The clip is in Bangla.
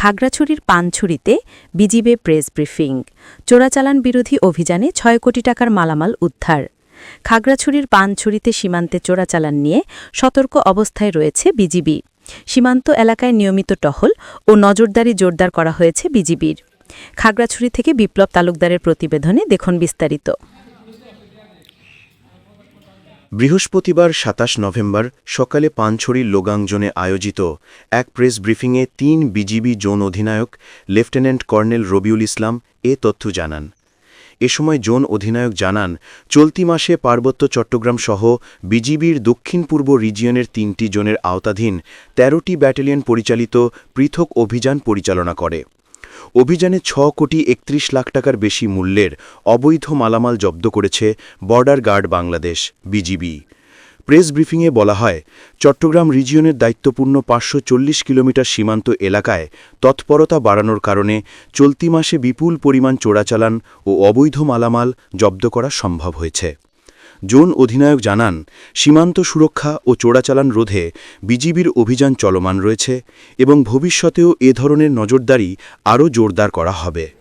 খাগড়াছড়ির পানছড়িতে বিজিবে প্রেস ব্রিফিং। চোরাচালান বিরোধী অভিযানে ছয় কোটি টাকার মালামাল উদ্ধার। খাগড়াছড়ির পানছড়িতে সীমান্তে চোরাচালান নিয়ে সতর্ক অবস্থায় রয়েছে বিজিবি। সীমান্ত এলাকায় নিয়মিত টহল ও নজরদারি জোরদার করা হয়েছে বিজিবির। খাগড়াছড়ি থেকে বিপ্লব তালুকদারের প্রতিবেদনে দেখুন বিস্তারিত। বৃহস্পতিবার সাতাশ নভেম্বর সকালে পানছড়ির লোগাংজনে আয়োজিত এক প্রেস ব্রিফিংয়ে তিন বিজিবি জোন অধিনায়ক লেফটেন্যান্ট কর্নেল রবিউল ইসলাম এ তথ্য জানান। এ সময় জোন অধিনায়ক জানান, চলতি মাসে পার্বত্য চট্টগ্রাম সহ বিজিবির দক্ষিণ পূর্ব রিজিয়নের তিনটি জোনের আওতাধীন ১৩টি ব্যাটালিয়ন পরিচালিত পৃথক অভিযান পরিচালনা করে। অভিযানে ছ কোটি একত্রিশ লাখ টাকার বেশি মূল্যের অবৈধ মালামাল জব্দ করেছে border guard Bangladesh, BGB. Press ব্রিফিংয়ে বলা হয়, চট্টগ্রাম রিজিয়নের দায়িত্বপূর্ণ পাঁচশো চল্লিশ কিলোমিটার সীমান্ত এলাকায় তৎপরতা বাড়ানোর কারণে চলতি মাসে বিপুল পরিমাণ চোরাচালান ও অবৈধ মালামাল জব্দ করা সম্ভব হয়েছে। জোন অধিনায়ক জানান, সীমান্ত সুরক্ষা ও চোরাচালান রোধে বিজিবির অভিযান চলমান রয়েছে এবং ভবিষ্যতেও এ ধরনের নজরদারি আরও জোরদার করা হবে।